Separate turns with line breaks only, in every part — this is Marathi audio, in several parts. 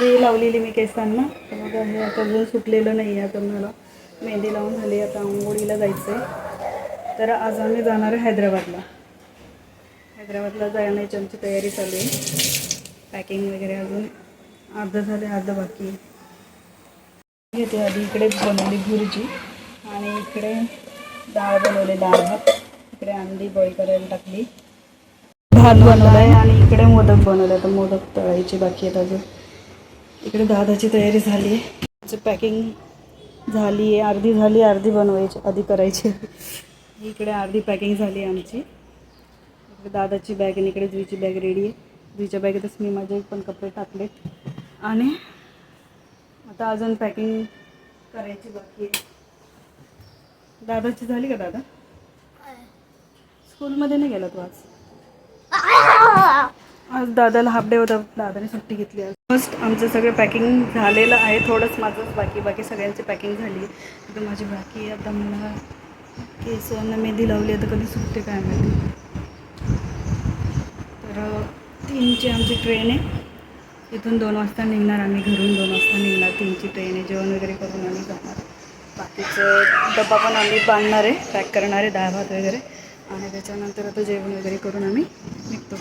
मेहंदी लावलेली मी केसांना. मग हे आता अजून सुटलेलं नाही आहे आता मला. मेहंदी लावून झाली आता आंघोळीला जायचं आहे तर आज आम्ही जाणार आहे हैदराबादला. हैदराबादला जाण्याची आमची तयारी चालू आहे. पॅकिंग वगैरे अजून अर्धं झाले अर्धं बाकी घेते आधी इकडे बनवली भुर्जी आणि इकडे डाळ बनवले डाळ भात. इकडे अंडी बॉईल करायला टाकली. भात बनवलाय आणि इकडे मोदक बनवले. तर मोदक तळायचे बाकी आहेत अजून. इकडे दादाची तयारी झाली आहे. पॅकिंग झाली आहे. अर्धी झाली अर्धी बनवायची आधी करायची. इकडे अर्धी पॅकिंग झाली आहे आमची. इकडे दादाची बॅग आणि इकडे जुईची बॅग रेडी आहे. जुईच्या बॅगेतच मी माझे पण कपडे टाकलेत आणि आता अजून पॅकिंग करायची बाकी आहे. दादाची झाली का दादा? स्कूलमध्ये नाही गेला तू आज? आज दादाला हाफ डे होता. दादाने सुट्टी घेतली आज. फर्स्ट आमचं सगळं पॅकिंग झालेलं आहे. थोडंच माझंच बाकी बाकी सगळ्यांची पॅकिंग झाली. आता माझी बाकी आहे. आता मला केसांना मेहंदी लावली. आता कधी सुटते काय माहिती. तर तीनची आमची ट्रेन आहे. इथून दोन वाजता निघणार आम्ही. घरून दोन वाजता निघणार. तीनची ट्रेन आहे. जेवण वगैरे करून आम्ही जाणार. बाकीचं डब्बा पण आम्ही बांधणार आहे. पॅक करणार आहे. डाळ भात वगैरे. आणि त्याच्यानंतर आता जेवण वगैरे करून आम्ही निघतो.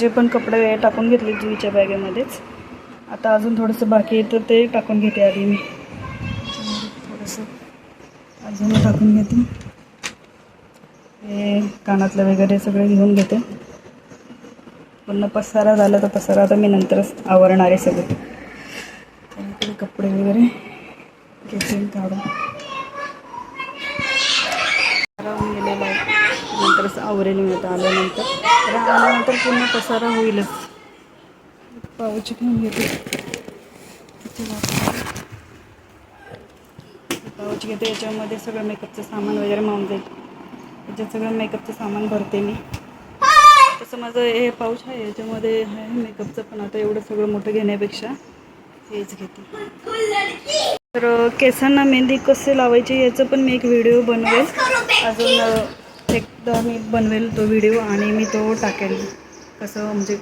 जे पण कपडे टाकून घेतले जुईच्या बॅगेमध्येच. आता अजून थोडंसं बाकी आहे तर ते टाकून घेते आधी मी. थोडंसं अजून टाकून घेते. हे कानातलं वगैरे सगळं घेऊन घेते. पूर्ण पसारा झाला तर पसारा आता मी नंतरच आवरणार आहे सगळं. तर कपडे वगैरे घेते काढून. गेलेलं आहे आवरेल मिळतं आल्यानंतर. तर आल्यानंतर पूर्ण पसारा होईलच पाऊच घेऊन घेते. इथे घेते. याच्यामध्ये सगळं मेकअपचं सामान वगैरे मावून जाईल. याच्यात सगळं मेकअपचं सामान भरते मी. तसं माझं हे पाऊच आहे. याच्यामध्ये आहे मेकअपचं पण. आता एवढं सगळं मोठं घेण्यापेक्षा हेच घेते. तर केसांना मेहंदी कसे लावायची याचं पण मी एक व्हिडिओ बनवेल. अजून एकदा मी बनवेल तो व्हिडिओ आणि मी तो टाकेल. कसं म्हणजे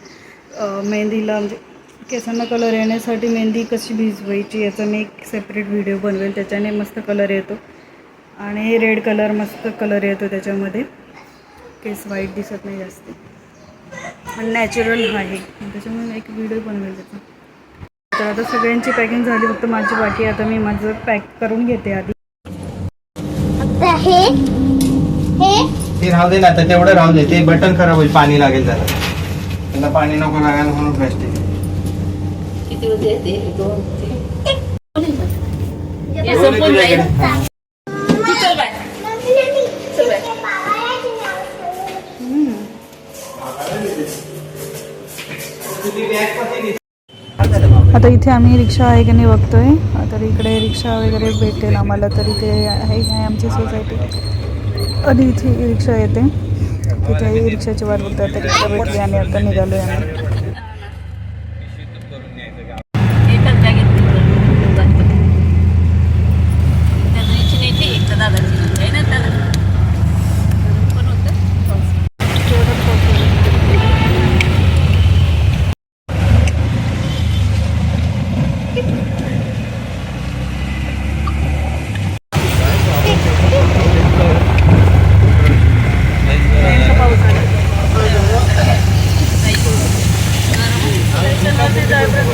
मेहंदीला म्हणजे केसांना कलर येण्यासाठी मेहंदी कशी भिजवायची याचा मी एक सेपरेट व्हिडिओ बनवेल. त्याच्याने मस्त कलर येतो. आणि रेड कलर मस्त कलर येतो त्याच्यामध्ये. केस वाईट दिसत नाही जास्त. आणि नॅचरल आहे. त्याच्यामुळे एक व्हिडिओ बनवेल त्याचा. तर आता सगळ्यांची पॅकिंग झाली. फक्त माझी बाकी आता मी माझं पॅक करून घेते आधी.
आता हे
ते राहू दे ना आता तेवढं राहू दे. ते बटन खराब होईल पाणी लागेल त्याला. त्याला पाणी नको लागायला म्हणून प्लास्टिक
किती होते ते? दोन तीन. हे संपून जाईल तू चल बाय. चल बाय.
आता इथे आम्ही रिक्षा आहे की नाही बघतोय. तर इकडे रिक्षा वगैरे भेटेल आम्हाला तर इथे आहे आहे आमची सोसायटी? आणि इथे रिक्षा येते. तिथे रिक्षाची वाट बघतो रिक्षा भेटली आणि आता निघालो आहे आम्ही
एकच जागेत निघून जातो. त्या जुईची नाही ती, एक तर दादाची नाही. आहे ना दादा? पण होतं.
जायपर्यंत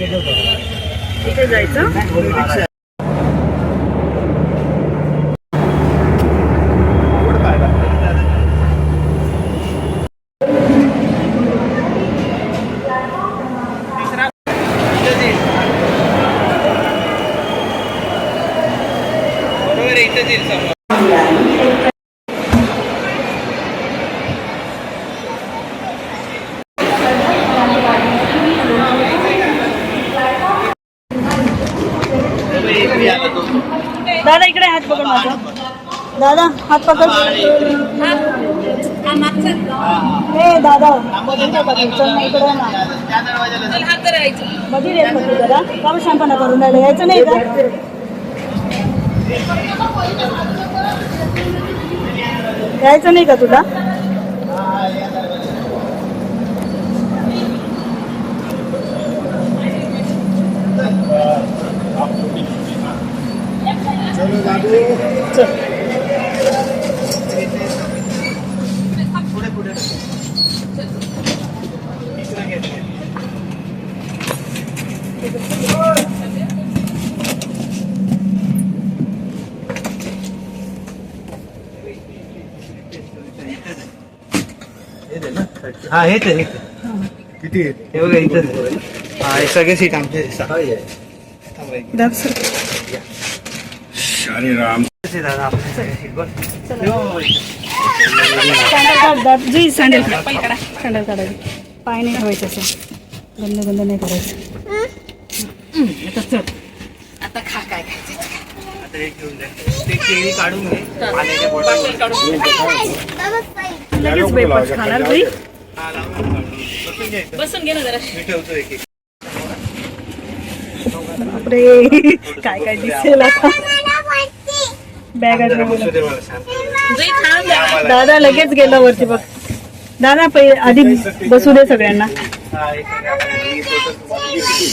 जायचं
इथं आहे, येईल समोर. बरोबर, इथे आला तो.
दादा इकडे हात पकड माझा दादा हात पकड.
हा
दादा इकडे पकड. चल ना इकडे ना. चलमध्ये येत होती जरा. का शांतपणा करून राहिलं. यायचं नाही का? यायचं नाही का तुला?
पुढे हा हेच आहे हेच आहे.
किती?
हे बघा इथंच आहे. हा हे सगळे सीट आमचे.
दादा सर.
अरे राम
इथंच आहे दादा आपले सगळे सीट बघ. हो.
सँडल काढ दाद. जी सँडल काढ. सँडल काढायची पाय नाही ठेवायचं असं. गंद गंद नाही करायचं.
आता खा काय खायचं
आता हे घेऊन जा. ते केळी काढून घे. पाण्याच्या बॉटल.
लगेच बेपट खाणार बाई.
बसून
घे ना जरा.
मी ठेवतो एक एक.
बापरे काय काय दिसेल आता? बॅग
जरा बसू दे मला शांत.
जरी थांब जरा.
दादा लगेच गेला वरती बघ. दादा पहिले आधी बसू दे सगळ्यांना.
हा, एक मिनिट. आपण हे फोटो तुम्हाला. किती?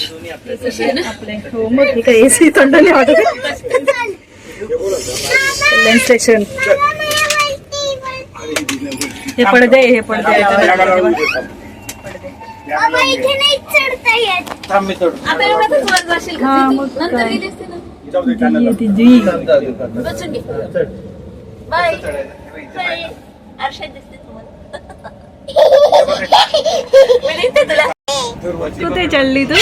हे दोन्ही आपले.
तशी आहे ना?
आपले. हो मग ठीक आहे. एसी थंड नाही वाटत कल्याण स्टेशन हे पडदे हे पडदे. कुठे चालली तू?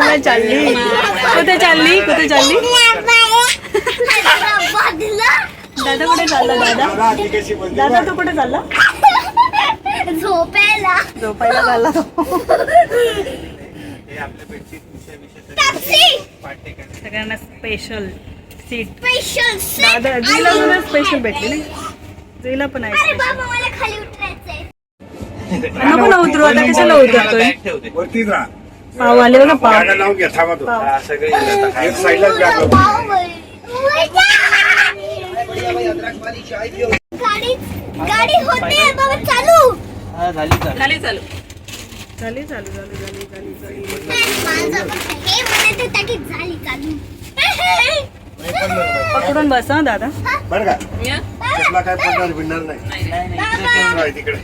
तू चालली. कुठे चालली? कुठे चालली? दादा कुठे चालला दादा. दादा तू कुठे चालला?
झोपायला.
झोपायला चालला
हे
सगळ्यांना स्पेशल सीट
स्पेशल
दादा जीला सुद्धा स्पेशल भेटली नाही जीला पण आहे
अरे
special.
बाबा मला खाली उतरायचंय.
नको ना उतरू आता कशाला उतरतोय? पाव आले बघा पाव.
लावून घ्या थांबा तो
पाव.
हा, सगळे येतात. आता
एक साईडलाच बॅग लावून
वाव बाई. गाडी गाडी होते बाबा चालू.
हा, झाली चालू.
झाली चालू झाली झाली झाली झाली.
माझं हे म्हणत होता की झाली चालू.
पकडून बस हा दादा.
बरं का?
या?
तुला काय पडणार भिडणार नाही.
नाही, नाही.
राहा तिकडे?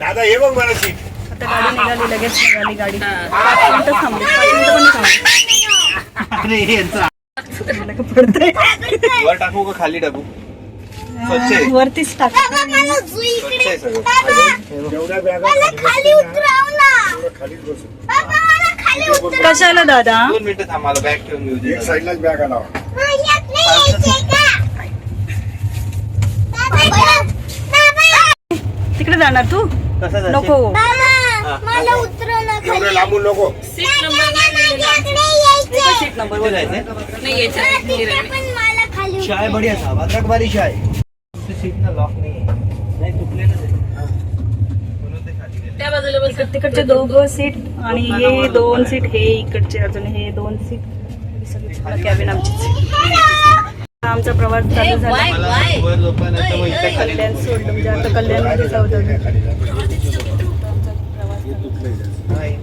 दादा हे बघ मला सीट.
आता गाडी निघाली लगेच निघाली गाडी. पाच मिनिटं थांबली पाच मिनिटं पण नाही
अरे, यांचं
थांबली का पडतंय?
वर टाकू का खाली टाकू? स्वच्छ आहे.
वरतीच टाक.
बाबा मला जू
स्वच्छ
इकडे
आहे सगळं.
बाबा.
जेवढ्या बॅगा
मला खाली उतरव ना
खालीच बसू
बाबा मला खाली उतरव
कशाला दादा?
दोन मिनिटं थांबाला बॅग ठेवून घेऊ दे.
एक साईडलाच बॅगा लावा.
यात नाही यायचंय का? बाबा बाबा.
तिकडे जाणार तू?
कसं जाशील?
नको.
बाबा मला उतरव ना
एवढं
खाली.
लांबून नको.
सीट नंबर नाही दिलेला.
यात नाही यायचंय.
सीट नंबर
कुठे जायचंय?
नाही यायचं
मला
नाही.
तिकडे पण मला खाली
चाय. बढिया साहब. अदरक वाली चाय सीट ना लॉक नाही नाही तुटलेलं आहे. हा.
त्या बाजूला बस.
तिकडचे दोघं सीट आणि हे दोन सीट हे इकडचे अजून हे दोन सीट कॅबिन आमची आमचा प्रवास चालू झाला. कल्याण सोडलं म्हणजे आता कल्याणमध्ये जाऊ.
हे.
हा,
हे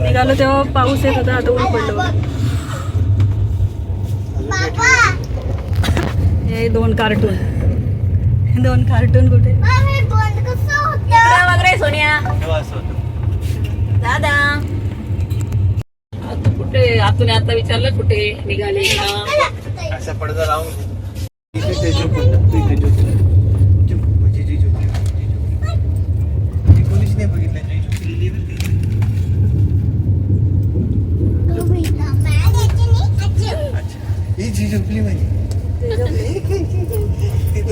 निघालो तेव्हा पाऊस येत होता आता ऊन पडलं. हे दोन कार्टून दोन कार्टून कुठे?
वगैरे सोनिया. दादा. आता कुठे? आतून आता विचारलं कुठे निघाले?
असं पडदा लावून इथे ते झोपून टाक, तू इथे झोपून झोप. म्हणजे जी झोपली, जी झोपली. ती कोणीच नाही बघितलं जी झोपलेली आहे ना ती. अच्छा ही जी झोपली म्हणजे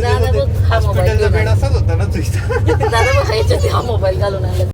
दादा बघ, हा मोबाईल
हॉस्पिटलचा बेड. असाच होता ना तुझा.
दादा बघ ह्याच्यात हा मोबाईल घालून आला.